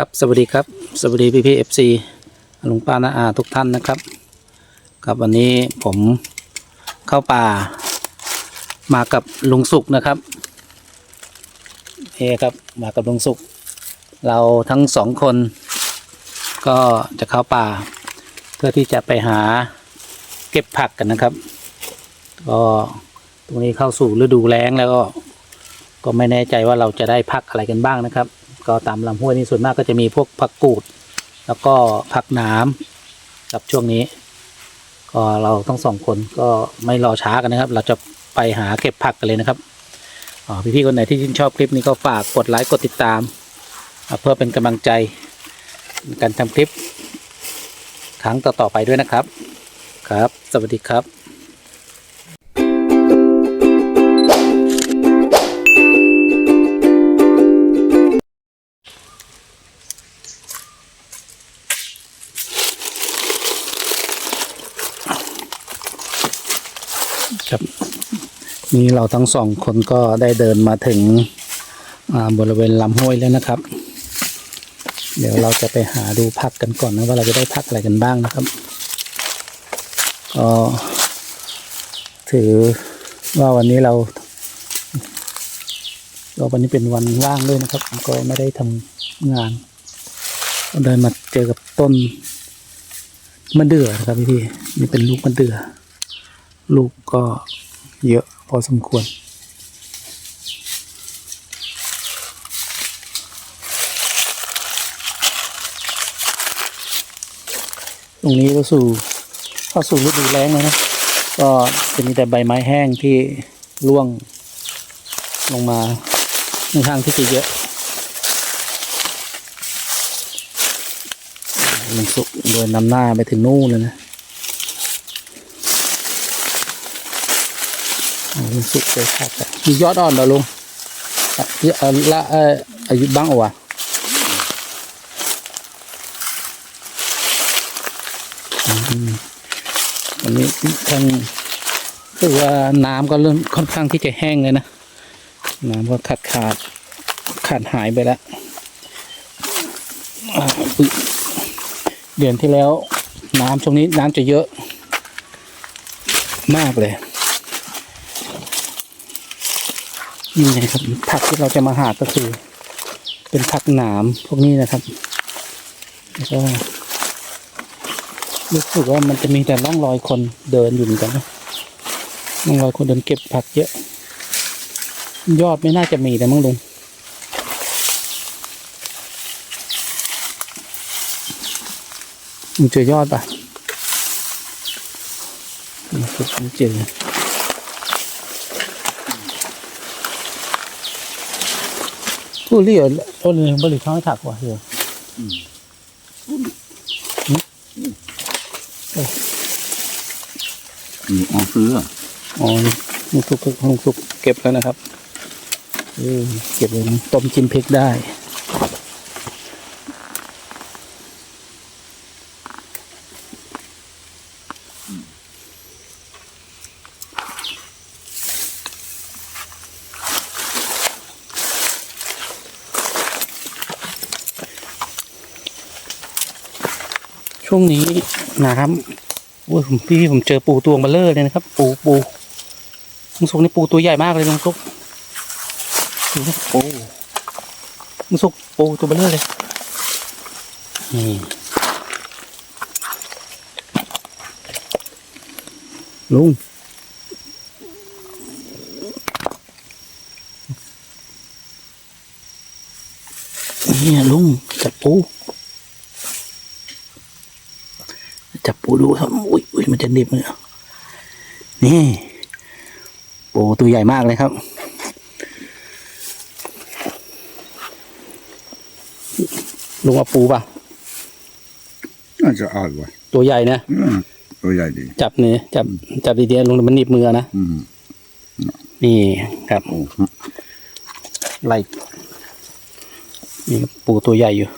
ครับสวัสดีครับ สวัสดีพี่พี่เอฟซีลุงป้านาอาทุกท่านนะครับ ครับวันนี้ผมเข้าป่า มากับลุงสุกนะครับเอครับมากับลุงสุก เราทั้งสองคน ก็จะเข้าป่า เพื่อที่จะไปหาเก็บผักกันนะครับ ก็ตรงนี้เข้าสู่ฤดูแล้งแล้วก็ ก็ไม่แน่ใจว่าเราจะได้ผักอะไรกันบ้างนะครับ ก็ตามลำห้วยนี่ส่วนมากก็จะมีพวกผักกูด แล้วก็ผักหน้ำกับช่วงนี้ ก็เราทั้งสองคนก็ไม่รอช้ากันนะครับ เราจะไปหาเก็บผักกันเลยนะครับอ๋อพี่ๆคนไหนที่ชื่นชอบคลิปนี้ก็ฝากกดไลค์กดติดตาม เพื่อเป็นกำลังใจในการทำคลิปครั้งต่อๆไปด้วยนะครับครับ สวัสดีครับ นี่เราทั้งสองคนก็ได้เดินมาถึงบริเวณลำห้วยแล้วนะครับ เดี๋ยวเราจะไปหาดูผักกันก่อนนะว่าเราจะได้ผักอะไรกันบ้างนะครับก็ถือว่าวันนี้เราเราวันนี้เป็นวันว่างด้วยนะครับผมก็ไม่ได้ทำงานเดินมาเจอกับต้นมะเดื่อนะครับพี่ๆนี่เป็นลูกมะเดื่อ ลูกก็เยอะ พอสมควร ตรงนี้ก็สู่เข้าสู่ฤดูแล้งแล้วนะ ก็จะมีแต่ใบไม้แห้งที่ร่วงลงมาในทางที่จะเยอะลุงสุกเดินนำหน้าไปถึงนู่นเลยนะ อ่าลุงสุกเลยครับมียอดอ่อนเหรอลุงละอายุบ้างหรอวะอันนี้ทางคือว่าน้ำก็เริ่มค่อนข้างที่จะแห้งเลยนะ น้ำก็ขาดขาดขาดหายไปแล้วเดือนที่แล้ว น้ำช่วงนี้น้ำจะเยอะ มากเลย นี่นะครับ ผักที่เราจะมาหาก็คือ เป็นผักหนามพวกนี้นะครับแล้วก็รู้สึกว่ามันจะมีแต่ร่องรอยคนเดินอยู่เหมือนกันนะร่องรอยคนเดินเก็บผักเยอะ ยอดไม่น่าจะมีแต่มั้งลุงมึงเจอยอดปะไม่เจอ ผู้เลี้ยต้นบริข้างถักว่ะเฮียอืมอ๋อซื้ออ๋อลุงสุกลุงสุกเก็บแล้วนะครับเก็บเลยต้มจิ้มพริกได้ ช่วงนี้น้ำโอ้ยผมพี่ผมเจอปูตัวเบลเลอร์เลยนะครับ ปูปูลุงสุกนี่ปูตัวใหญ่มากเลยลุงสุกดูนะปูลุงสุกปูตัวเบลเลอร์เลยนี่ลุงเนี่ยลุงจับปู จับปูดูครับอุ้ยอุ้ยมันจะหนิบเลยนี่ปูตัวใหญ่มากเลยครับลุงเอาปูป่ะน่าจะอร่อยตัวใหญ่นะอืมตัวใหญ่ดี จับเนื้อจับจับดีๆลุงมันหนีบมือนะอืมนี่ครับโอ้ไล่นี่ปูตัวใหญ่อยู่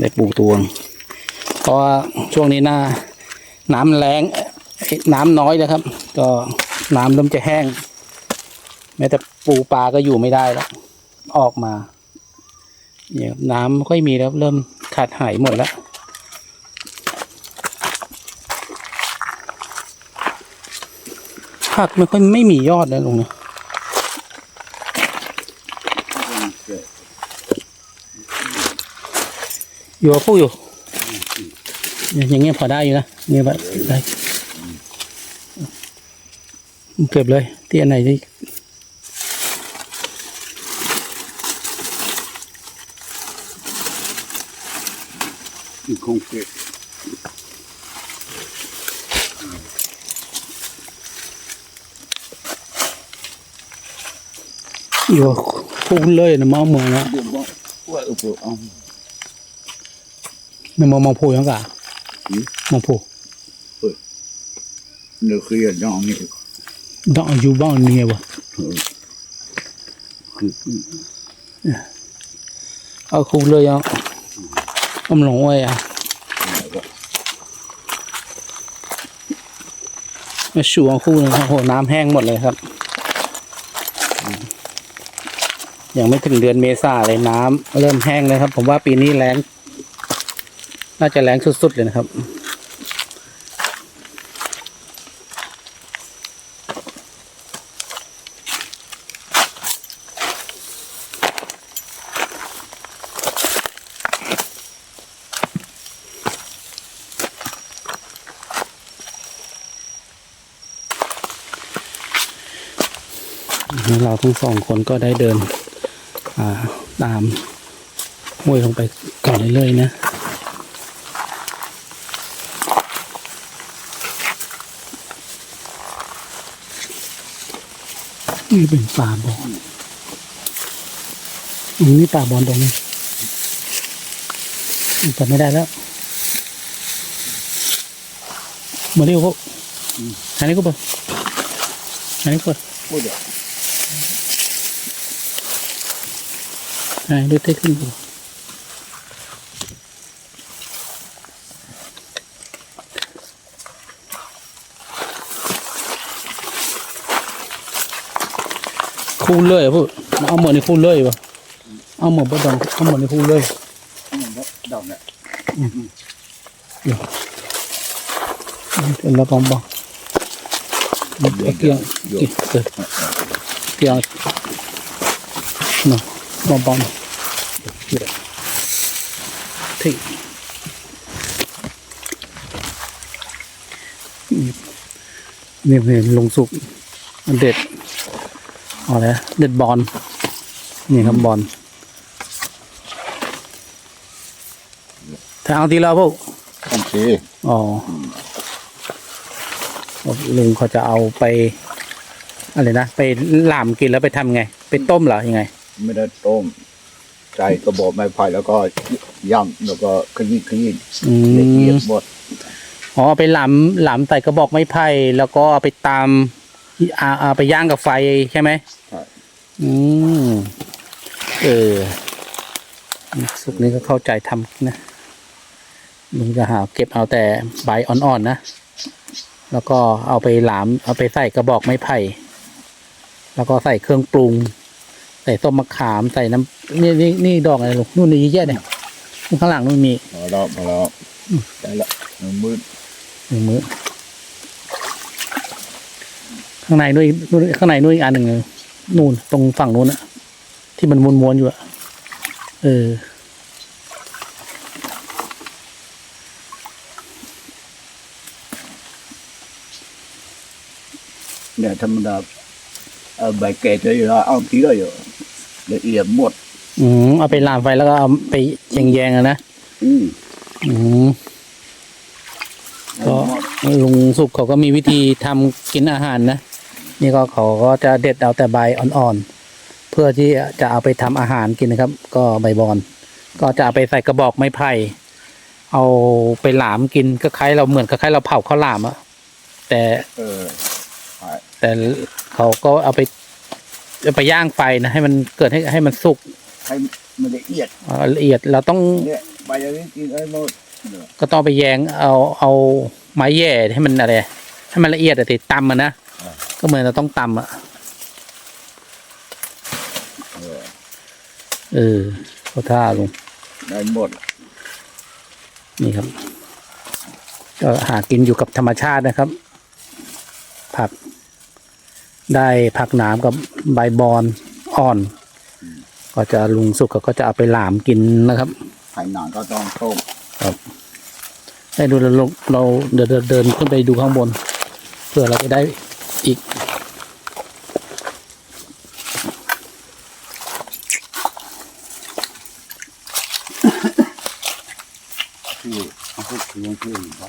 ได้ปูกตวง เพราะว่าช่วงนี้หน้า น้ำแรงน้ำน้อยนะครับ ก็น้ำเริ่มจะแห้ง แม้แต่ปูปลาก็อยู่ไม่ได้แล้ว ออกมาเนี่ยครับน้ำไม่ค่อยมีแล้ว เริ่มขาดหายหมดแล้วผักไม่ค่อยไม่มียอดนะลุงนะ อยู่กับผู้อยู่เนี่ยอย่างเงี้ยพอได้อยู่นะเงี้ยแบบได้เก็บเลยที่อันไหนที่อีกคงเกะอยู่กับผู้เลยนะมองเมืองนะเดี๋ยวบอกว่าเออเออเอาในมองมองผู้ยังกะหืมมองผู้เนื้อเคลียร์น้องนี่ดอกอยู่บ้านนี่ไงวะเออคือเอาคู่เลยยังอมหลงไว้อะมาชูเอาคู่หนึงครับโหน้ำแห้งหมดเลยครับ ยังไม่ถึงเดือนเมษาเลยน้ำเริ่มแห้งเลยครับ ผมว่าปีนี้แรง น่าจะแรงสุด ๆ เลยนะครับ เราทั้งสองคนก็ได้เดินาตามห้วยลงไปก่อนเรื่อยๆนะ นี่เป็นป่าบอนอืมนี่ป่าบอนตรงนี้จำไม่ได้แล้วมาเร็วพวกอันนี้ก็เปิดอันนี้ก็เปิดพูดอะไหนดูเต้ขึ้นดู คู่เลยอะพูดเอาเหมือนในคู่เลยปะเอาเหมือนปะดองเอาเหมือนในคู่เลยดอกเนี่ยเดี๋ยวเราบองบองเอาเกียงเกียงเกิดเกียงเนาะบองบองเดี๋ยวที่นี่เนี่ยลงสุกมันเด็ด เอาอะไรนะเด็ดบอลนี่ครับบอลถ้าเอาทีละพวกโอเคอ๋อลุงเขาจะเอาไปอะไรนะไปหลามกินแล้วไปทำไง ไปต้มเหรอยังไง ไม่ได้ต้มใจกระบอกไม้ไผ่แล้วก็ย่ำแล้วก็ขยี้ขยี้อืละเอียดมหมดอ๋อเอาไปหลามหลามใส่กระบอกไม้ไผ่แล้วก็เอาไปตามเอาเอาไปย่างกับไฟใช่ไหมใช่ อืม เออสุกนี้ก็เข้าใจทำนะลุงจะหาเก็บเอาแต่ใบอ่อนๆนะ แล้วก็เอาไปหลาม เอาไปใส่กระบอกไม้ไผ่ แล้วก็ใส่เครื่องปรุง ใส่ส้มมะขาม ใส่น้ำนี่นี่นี่ดอกอะไรลูกนู่นนี่เยอะแยะเนี่ยนู่นข้างหลังนู่นมี พอแล้วพอแล้วได้ละมันมืดหนึ่งมื้อ ข้างในนู่นอีกนู่นข้างในนู่นอีกอันหนึ่งเลยนู่นตรงฝั่งนู้นอะที่มันม้วนๆอยู่อะเออเนี่ยธรรมดาเอาใบแก่จะอยู่แล้วเอาทีละอยู่ละเอียดหมด อืมเอาไปลามไฟแล้วก็เอาไปแยงๆอะนะอืมอืมก็ลุงสุกเขาก็มีวิธีทำกินอาหารนะ นี่ก็เขาก็จะเด็ดเอาแต่ใบอ่อนๆ เพื่อที่จะเอาไปทำอาหารกินนะครับ ก็ใบบอน ก็จะเอาไปใส่กระบอกไม้ไผ่ เอาไปหลามกินก็คล้ายเราเหมือนกับคล้ายเราเผาข้าวหลามอะแต่เออแต่เขาก็เอาไปเอาไปย่างไฟนะให้มันเกิดให้ให้มันสุกให้มันละเอียดเอ่อละเอียดเราต้องเนี่ยใบอย่างนี้กินได้หมดเนี่ยก็ต้องไปแยงเอาเอาไม้แย่ให้มันอะไรให้มันละเอียดอะติตำมันนะ ก็เหมือนเราต้องตำอะเออเออเขาท่าลุงได้หมด นี่ครับ ก็หากินอยู่กับธรรมชาตินะครับ ผัก ได้ผักหนามกับใบบอนอ่อน ก็จะลุงสุกก็จะเอาไปหลามกินนะครับไข่หนานก็ต้องต้มให้ดูเราเราเดินเดินขึ้นไปดูข้างบน เพื่อเราจะได้อีก ที่เขาพูดเรื่องที่อื่นเขา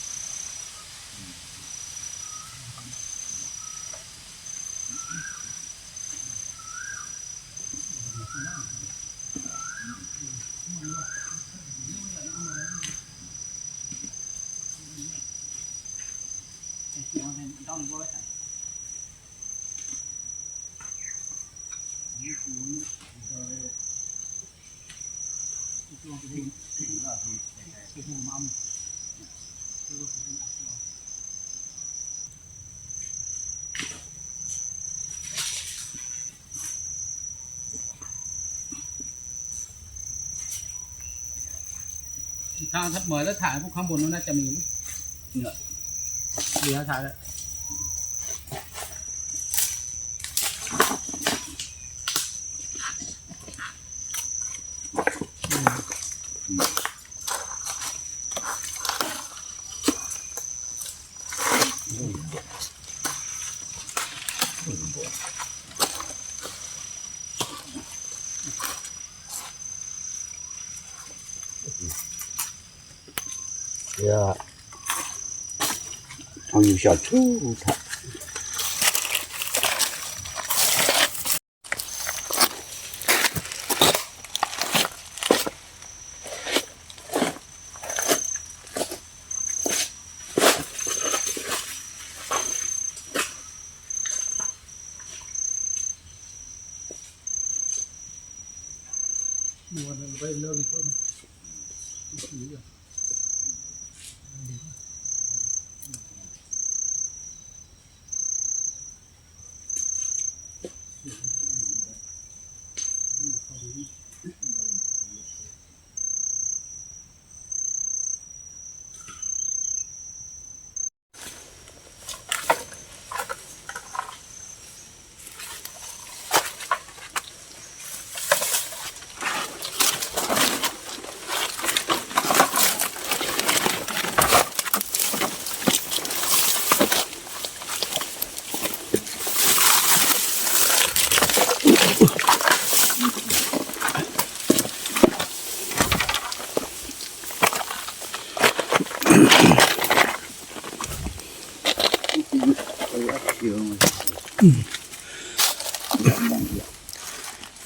าเจอที่เราใส่น้อยเออหนักเลยทางทับเหมยแล้วถ่ายพวกข้างบนนั้นน่าจะมีมั้ยเนี่ยเดี๋ยวถ่ายแล้ว 小兔兔。你晚上不睡觉吗？你睡觉。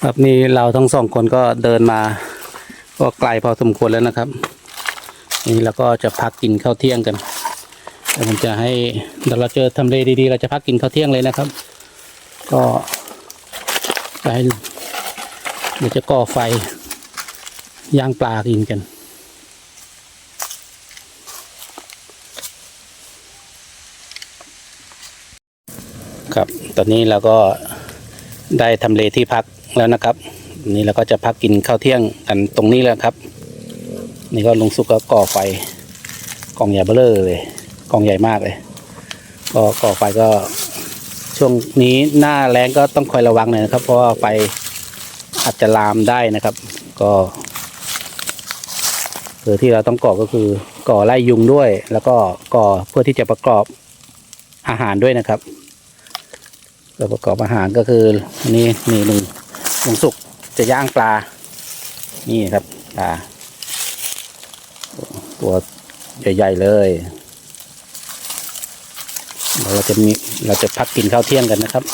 ครับนี่เราทั้งสองคนก็เดินมา ก็ไกลพอสมควรแล้วนะครับ นี่เราก็จะพักกินข้าวเที่ยงกันเดี๋ยวผมจะให้เดี๋ยวเราเจอทำเลดีๆ เราจะพักกินข้าวเที่ยงเลยนะครับ ก็ไปเดี๋ยวจะก่อไฟย่างปลากินกัน ครับ ตอนนี้เราก็ได้ทำเลที่พักแล้วนะครับ นี่เราก็จะพักกินข้าวเที่ยงกันตรงนี้แล้วครับ นี่ก็ลุงสุกก็ก่อไฟกองใหญ่เบ้อเร่อเลยกองใหญ่มากเลย ก็ก่อไฟก็ช่วงนี้หน้าแรงก็ต้องคอยระวังหน่อยนะครับ เพราะว่าไฟอาจจะลามได้นะครับ ก็คือที่เราต้องก่อก็คือก่อไล่ยุงด้วย แล้วก็ก่อเพื่อที่จะประกอบอาหารด้วยนะครับ ก็ประกอบอาหารก็คือนี่นี่หนึ่งลุงสุกจะย่างปลา นี่ครับปลาตัวใหญ่ๆเลยเราจะมีเราจะพักกินข้าวเที่ยงกันนะครับ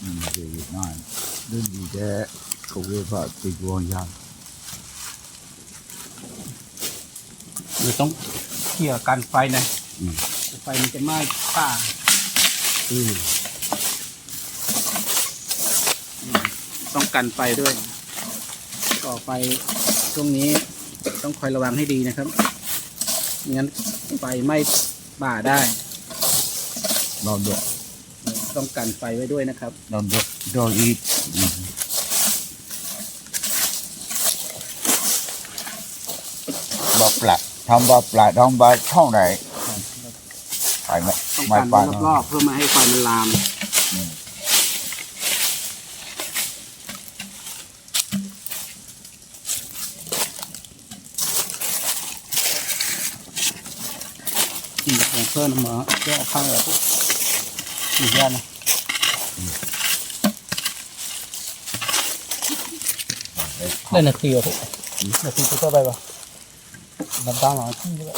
อืมเดี๋ยวอีกหน่อยเรื่องดีแท้เขาเรียกว่าติดวงยางเราต้องเขี่ยกันไฟหนะอืมไฟมันจะไหม้ป่าอืมต้องกันไฟด้วย ก่อไฟช่วงนี้ต้องคอยระวังให้ดีนะครับไม่งั้นไฟไหม้ป่าได้นอนด้วย ต้องกันไฟไว้ด้วยนะครับนอนด้วยดออีกอืมบอกปลาทำบอกปลาทำบาช่องไหนไปไหมต้องไม่กันไปไว้รอบๆเพื่อไมาให้ไฟมันลามอืมของเพื่อนหมาแก้ข้างแบบอีกอย่างนะได้นาทีอะพวกนาทีก็ได้ปะดับดังหลังขึ้นด้วย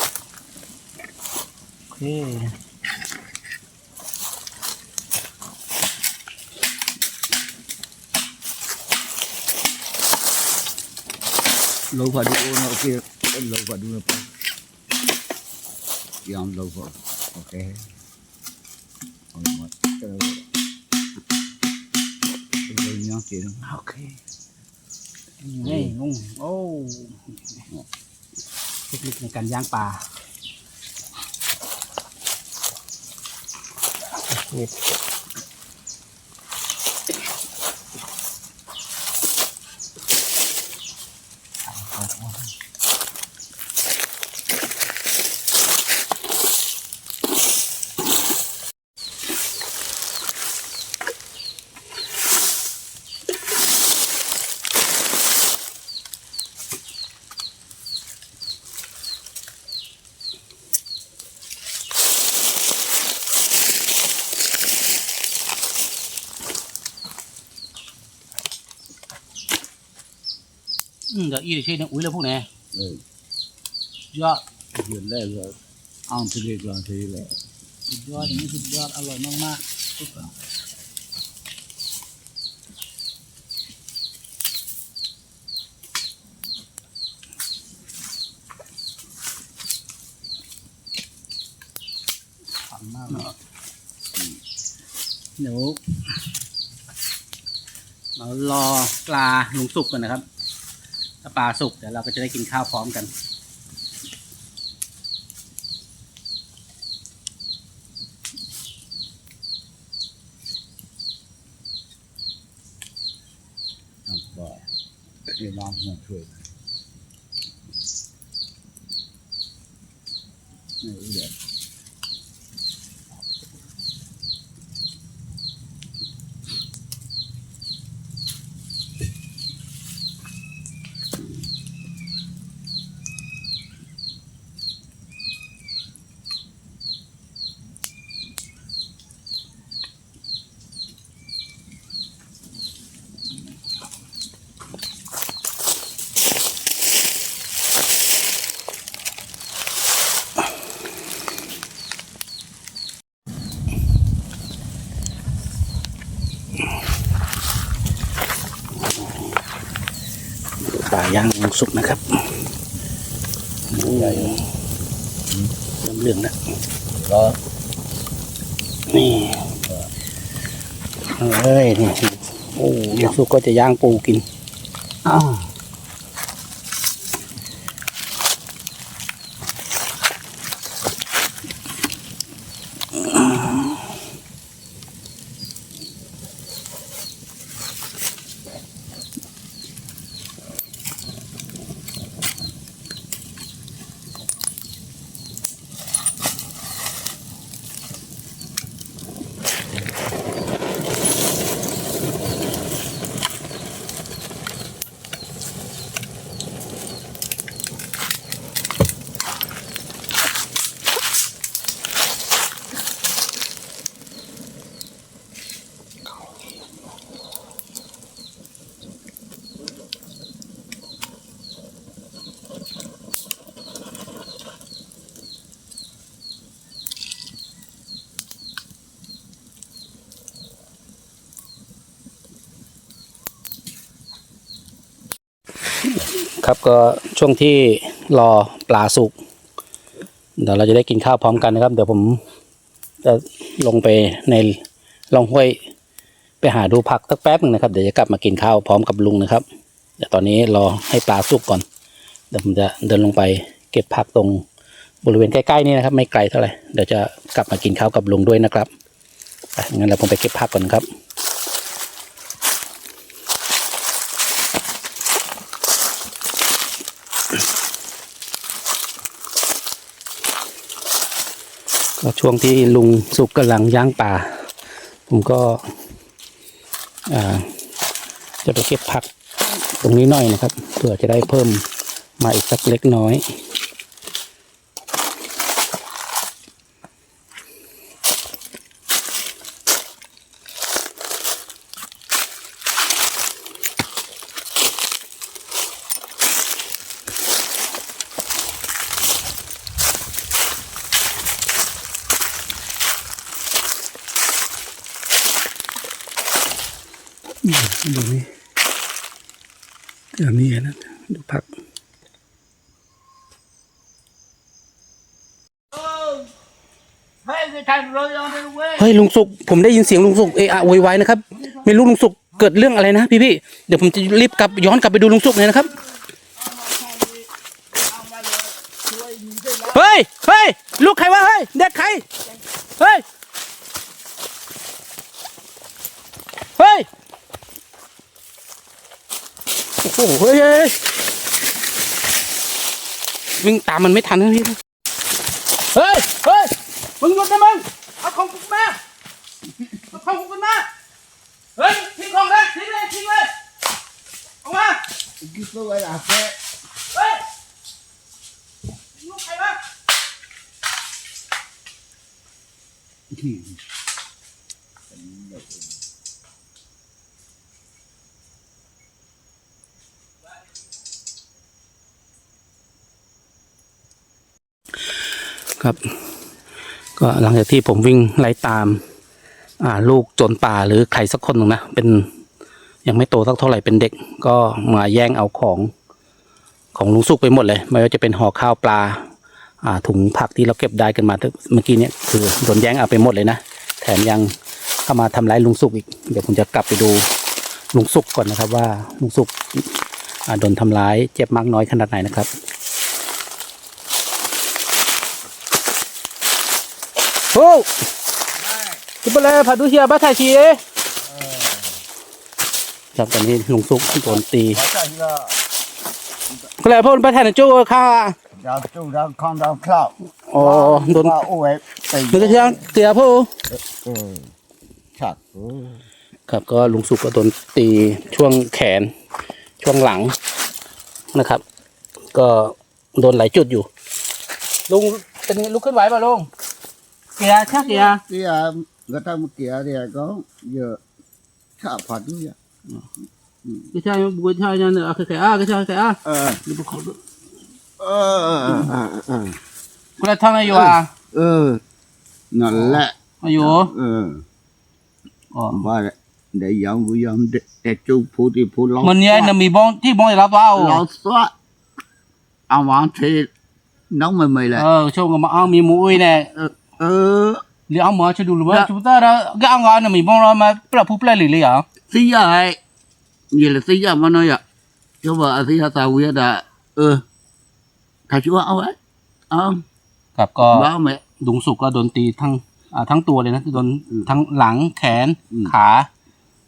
โอเค lâu phải đủ nó kia lâu phải đủ nó yam lâu phải ok Rồi mà cái cái cái nhá chị đó โอเคนี่ลุงโอ้เทคนิคในการย่างปลานี่ อืมเดี๋ยวอีเดี๋ยวช่วยเนี่ยอุ้ยแล้วพวกไหน ừ ยอด chuyện đây là ăn thì cái là thì là สุดยอดอย่างนี้สุดยอดอร่อยมากๆทุกคนหอมมากเลยเดี๋ยวเรารอปลาลุงสุกกันนะครับถ้า ปลาสุกเดี๋ยวเราก็จะได้กินข้าวพร้อมกัน ăn bò cái nó không thôi này cũng đẹp ปลา ย่างสุกนะครับใหญ่เริ่มเหลืองแล้ว đó นี่เอ้ยนี่โอ้ย่างสุกก็จะย่างปูกินอ้าว ครับก็ช่วงที่รอปลาสุกเดี๋ยวเราจะได้กินข้าวพร้อมกันนะครับ เดี๋ยวผมจะลงไปในลองห้วยไปหาดูผักสักแป๊บหนึงนะครับ เดี๋ยวจะกลับมากินข้าวพร้อมกับลุงนะครับเดี๋ยวตอนนี้รอให้ปลาสุกก่อนเดี๋ยวผมจะเดินลงไปเก็บผักตรงบริเวณใกล้ๆนี่นะครับ ไม่ไกลเท่าไหร่เดี๋ยวจะกลับมากินข้าวกับลุงด้วยนะครับไปงั้นเราผมไปเก็บผักก่อนครับ ก็ช่วงที่ลุงสุกกำลังย่างป่า ผมก็จะไปเก็บผักตรงนี้หน่อยนะครับเพื่อจะได้เพิ่มมาอีกสักเล็กน้อย ดูนี่เดี๋ยวนี้นะดูผักให้ไปทำรถยนต์ไปเว้ยเฮ้ยลุงสุกผมได้ยินเสียงลุงสุกเอะอะโวยวายนะครับ ไม่รู้ลุงสุกเกิดเรื่องอะไรนะพี่พี่ๆเดี๋ยวผมจะรีบกลับย้อนกลับไปดูลุงสุกเลยนะครับ เฮ้ย เฮ้ย ลูกใครวะ เฮ้ย เด็กใคร เฮ้ย เฮ้ย โอ้โหเฮ้ยวิ่งตามมันไม่ทันนะพี่เฮ้ยเฮ้ยมึงหยุดนะมึงเอาของกูมาเอาของกูมาเฮ้ยทิ้งของเลยทิ้งเลยทิ้งเลยเอามากินตัวอะไรแค่เฮ้ยลูกใครวะ ครับ ก็หลังจากที่ผมวิ่งไล่ตาม อ่า ลูกโจรป่าหรือใครสักคนหนึ่งนะเป็นยังไม่โตสักเท่าไหร่เป็นเด็ก ก็มาแย่งเอาของของลุงสุกไปหมดเลยไม่ว่าจะเป็นห่อข้าวปลาอ่าถุงผักที่เราเก็บได้กันมาเมื่อกี้เนี่ยคือโดนแย่งเอาไปหมดเลยนะแถมยังเข้ามาทำร้ายลุงสุกอีกเดี๋ยวผมจะกลับไปดูลุงสุกก่อนนะครับว่าลุงสุกโดนทำร้ายเจ็บมากน้อยขนาดไหนนะครับ हो तू बोला फादू शिया बा थाशी ए ครับตอนนี้ลุงซุกโดนตีก็เลยพ่นไปแทนจู้ค่ะดาวจู้ดาวคองดาวคลาวโอ้โดนโอ้ยมันเที่ยงเตียพ่อครับครับก็ลุงสุกก็โดนตีช่วงแขน ช่วงหลังนะครับ ก็โดนหลายจุดอยู่ ลุงเป็นลุกขึ้นไหวป่ะลุง เกียร์ชักเกียร์ cái à người ta một kia thì có giờ chả phạt nữa vậy ก็ใช่บุญใช่ยันเออแค่อะก็ใช่แค่อะ ờ ดูบุคคล ờ ờ ờ ก็เลยท่องอายุอะ ờ nó lẹ อายุ ờ อ๋อ và để giống với giống để để chú phụ thì phụ lo มันเนี่ยน่ะมีบ้องที่บ้องได้รับว่า lo xóa ông ăn thì nóng mày mày เอ lại อช่วงกับมา เอามีหมูอุ้ยเนี่ย ờ หรือเอาหมอจะดูหรือว่าจุดแต่ละก็เอางานน่ะมีบ้องเรามาปรับผู้แปลหรือเลยเหรอ xí ra ấy như là xí ra mà nói vậy chứ mà xí ra tao biết là ừ thầy chú ông ấy ông ครับก็บ้าไหมลุงสุกก็โดนตีทั้งอ่าทั้งตัวเลยนะโดนอืมทั้งหลังแขนอืมขา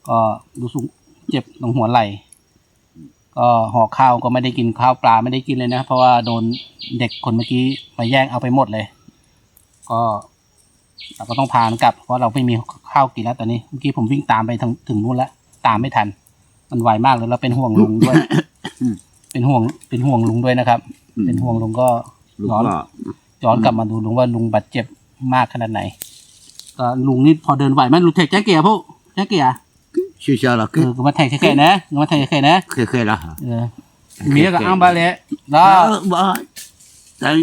ก็ลุงสุกเจ็บตรงหัวไหล่ก็ห่อข้าวก็ไม่ได้กินข้าวปลาไม่ได้กินเลยนะ เพราะว่าโดนเด็กคนเมื่อกี้มาแย่งเอาไปหมดเลย ก็เราก็ต้องพามันกลับ เพราะเราไม่มีข้าวกินแล้วตอนนี้เมื่อกี้ผมวิ่งตามไปทางถึงนู้นแล้วตามไม่ทัน มันไวมากเลยแล้วเป็นห่วงลุงด้วย เป็นห่วงเป็นห่วงลุงด้วยนะครับ เป็นห่วงลุงก็ lúc Ngon. đó ย้อนกลับมาดูลุงว่าลุงบาดเจ็บมากขนาดไหนก็ลุงนี่พอเดินไหวไหมลุงแทกแจ๊กเกียร์พวกแจ๊กเกียร์ chưa sao là เอ cái อก็มาแทกแค่ๆนะก็มาแทกแค่ๆนะ khê khê là hả เออมีแล้วก็อ้างบาเละแล้ว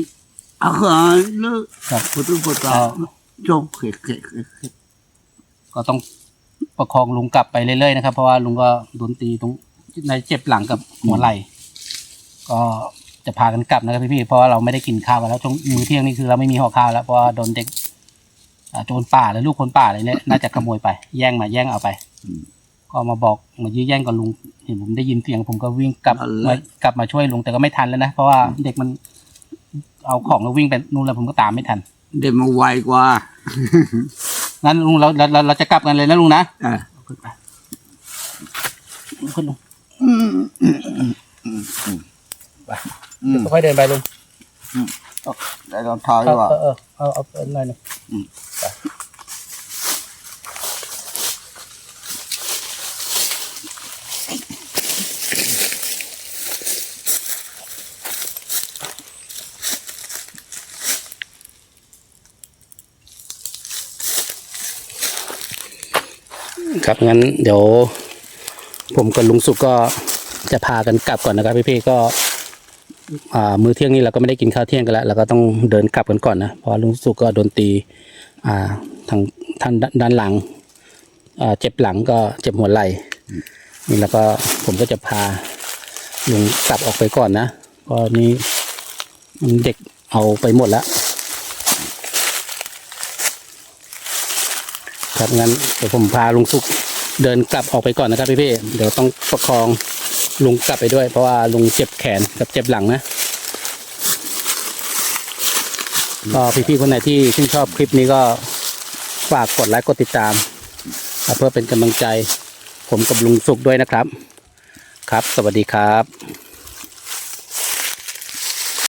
ờ bà tại à khờ nó Dạ. phụ tu phụ ta cho khê khê khê khê ก็ต้องประคองลุงกลับไปเรื่อยๆนะครับ เพราะว่าลุงก็โดนตีตรงในเจ็บหลังกับหัวไหล่ก็จะพากันกลับนะครับพี่ๆเพราะว่าเราไม่ได้กินข้าวกันแล้วช่วงมื้อเที่ยงนี่คือเราไม่มีห่อข้าวแล้วเพราะว่าโดนเด็กอ่าโจรป่าหรือลูกคนป่าอะไรเนี่ยน่าจะขโมยไป แย่งมาแย่งเอาไป อืม ก็มาบอกมายื้อแย่งกับลุงเห็นผมได้ยินเสียงผมก็วิ่งกลับนั่นแหมาละกลับมาช่วยลุงแต่ก็ไม่ทันแล้วนะ เพราะว่าเด็กมัน เอาของแล้ววิ่งไปนู่นแล้วผมก็ตามไม่ทัน เด็กมาไวกว่า งั้นลุงเราเราเราเราจะกลับกันเลยนะลุงนะอะขึ้นไปขึ้นลุงอืมอืมอืมอืมอืมไปอืมค่อยๆเดินไปลุงได้รองเท้าเอดีอกว่า เออเออเอาเอาเอาหน่อยหนึงอืมไป ครับงั้นเดี๋ยว ผมกับลุงสุกก็จะพากันกลับก่อนนะครับพี่ๆก็มื้อเที่ยงนี้เราก็ไม่ได้กินข้าวเที่ยงกันแล้วเราก็ต้องเดินกลับกันก่อนนะเพราะลุงสุกก็โดนตีทางทางด้านหลังเจ็บหลังก็เจ็บหัวไหล่นี่แล้วก็ผมก็จะพาลุงกลับออกไปก่อนนะเพราะนี้เด็กเอาไปหมดแล้ว ครับงั้นเดี๋ยวผมพาลุงสุกเดินกลับออกไปก่อนนะครับพี่ๆเดี๋ยวต้องประคองลุงกลับไปด้วย เพราะว่าลุงเจ็บแขนกับเจ็บหลังนะก็พี่ๆคนไหนที่ชื่นชอบคลิปนี้ก็ฝากกดไลค์กดติดตาม เพื่อเป็นกำลังใจผมกับลุงสุขด้วยนะครับ ครับ สวัสดีครับ